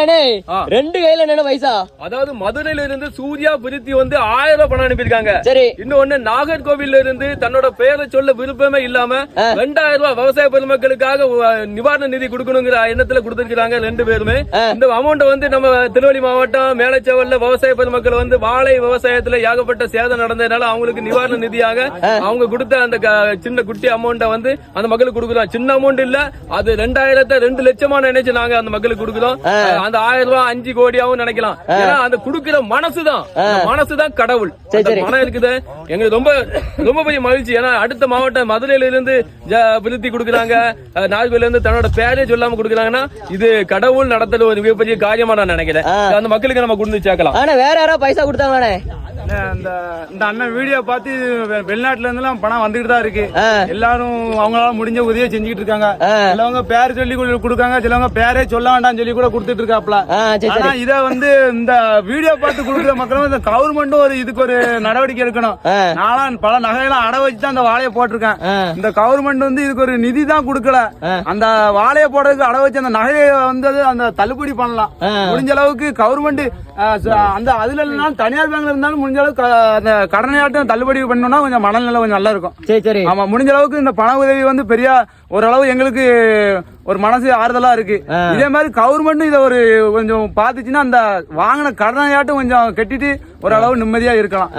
அண்ணே. ரெண்டு கையில என்ன பைசா அதாவது மதுரையில இருந்து சூர்யா பிரித்தி வந்து ஆயிரம் ரூபாய் பணம் அனுப்பியிருக்காங்க. சரி. இன்னொன்னு நாகர்கோவில்ல இருந்து தன்னோட பெயரை சொல்ல விருப்பமே இல்லாம ரெண்டாயிரம் ரூபாய் விவசாய பெருமக்களுக்காக நிவாரண நிதி கொடுக்கணுங்கிற எண்ணத்துல கொடுத்திருக்காங்க ரெண்டு பேருமே. இந்த அமௌண்ட் வந்து நம்ம திருவள்ளி மாவட்டம் மேலச்சவல்ல விவசாய பெருமக்கள் வந்து வாழை விவசாயத்துல ஏகப்பட்ட சேதம் நடந்ததுனால அவங்களுக்கு நிவாரண நிதியாக அவங்க கொடுத்த அந்த சின்ன குட்டி அமௌண்ட்டை வந்து அந்த மக்களுக்கு கொடுக்குறோம். சின்ன அமௌண்ட் இல்ல அது ரெண்டாயிரத்தை ரெண்டு லட்சமா நினைச்சு நாங்க அந்த மக்களுக்கு கொடுக்குறோம். அந்த ஆயிரம் ரூபாய் அஞ்சு கோடியாவும் நினைக்கலாம். ஏன்னா அந்த கொடுக்கிற மனசுதான். மனசுதான் கடவுள். மனம் இருக்குது. எங்களுக்கு ரொம்ப ரொம்ப பெரிய மகிழ்ச்சி. ஏன்னா அடுத்த மாவட்டம் மதுரையில இருந்து விருத்தி கொடுக்குறாங்க. அஹ், நாகர்கோவில்ல இருந்து தன்னோட பேரே சொல்லாம கொடுக்குறாங்கன்னா இது கடவுள் நடத்துற ஒரு மிகப்பெரிய காரியமா நான் நினைக்கிறேன். அந்த மக்களுக்கு நம்ம கொண்டு வந்து சேர்க்கலாம். ஆனா வேற யாரோ பைசா கொடுத்தாங்களாண்ணே? இந்த இந்த அண்ணன் வீடியோ பார்த்து வெளிநாட்டுல இருந்து எல்லாம் பணம் வந்துகிட்டு தான் இருக்கு. எல்லாரும் அவங்களால முடிஞ்ச உதவியை செஞ்சுக்கிட்டு இருக்காங்க. சிலவங்க பேர் சொல்லி கொடு- கொடுக்காங்க சிலவங்க பேரே சொல்ல வேண்டாம்னு சொல்லி கூட கொடுத்துட்டு இருக்காப்ல ஆனா இத வந்து இந்த வீடியோ பார்த்து கொடுக்குற மக்களும் இந்த கவர்மெண்ட்டும் ஒரு இதுக்கு ஒரு நடவடிக்கை எடுக்கணும் ஆ. நானும் பல நகையெல்லாம் அடை வச்சு தான் அந்த வாழையை போட்டிருக்கேன். இந்த கவர்மெண்ட் வந்து இதுக்கு ஒரு நிதி தான் கொடுக்கல. அந்த வாழையை போடுறதுக்கு அடை வச்சு அந்த நகையை வந்து அந்த தள்ளுபடி பண்ணலாம். முடிஞ்ச அளவுக்கு கவர்மெண்ட் அந்த அதுல தனியார் பேங்க்ல இருந்தாலும் முடிஞ்ச அளவுக்கு அந்த கடனையாட்டம் தள்ளுபடி பண்ணோம்னா கொஞ்சம் மனநிலை கொஞ்சம் நல்லா இருக்கும். சரி சரி. ஆமா முடிஞ்ச அளவுக்கு இந்த பண உதவி வந்து பெரிய ஓரளவு எங்களுக்கு ஒரு மனசு ஆறுதலா இருக்கு. இதே மாதிரி கவர்மெண்ட் இதை ஒரு கொஞ்சம் பாத்துச்சுன்னா அந்த வாங்கின கடனையாட்டம் கொஞ்சம் கட்டிட்டு ஓரளவு நிம்மதியா இருக்கலாம்.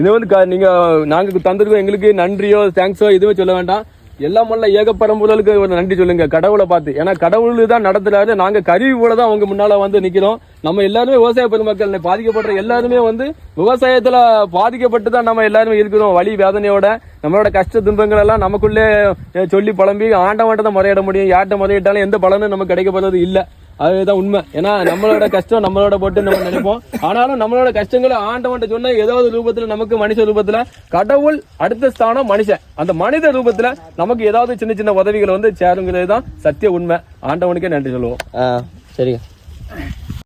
இது வந்து நீங்க நாங்க தந்திருக்கோம் எங்களுக்கு நன்றியோ தேங்க்ஸோ எதுவுமே சொல்ல வேண்டாம். எல்லாம் வல்ல ஏகப்பரம்புதலுக்கு ஒரு நன்றி சொல்லுங்க. கடவுளை பார்த்து. ஏன்னா கடவுள் தான் நடத்துறாரு. நாங்க கருவி போல தான் அவங்க முன்னால வந்து நிக்கிறோம். நம்ம எல்லாருமே விவசாய பெருமக்கள். பாதிக்கப்படுற எல்லாருமே வந்து விவசாயத்துல பாதிக்கப்பட்டு தான் நம்ம எல்லாருமே இருக்கிறோம். வழி வேதனையோட நம்மளோட கஷ்ட துன்பங்கள் எல்லாம் நமக்குள்ளே சொல்லி புலம்பி ஆண்டவன்ட்ட தான் முறையிட முடியும். யார்கிட்ட முறையிட்டாலும் எந்த பலனும் நமக்கு கிடைக்க போறது அதுதான் உண்மை. ஏன்னா நம்மளோட கஷ்டம் நம்மளோட போட்டு நம்ம நினைப்போம். ஆனாலும் நம்மளோட கஷ்டங்களை ஆண்டவன்ட்ட சொன்ன ஏதாவது ரூபத்துல நமக்கு மனுஷ ரூபத்துல கடவுள் அடுத்த ஸ்தானம் மனுஷன். அந்த மனித ரூபத்துல நமக்கு ஏதாவது சின்ன சின்ன உதவிகள் வந்து சேருங்கிறது தான் சத்திய உண்மை. ஆண்டவனுக்கே நன்றி சொல்லுவோம். சரிங்க.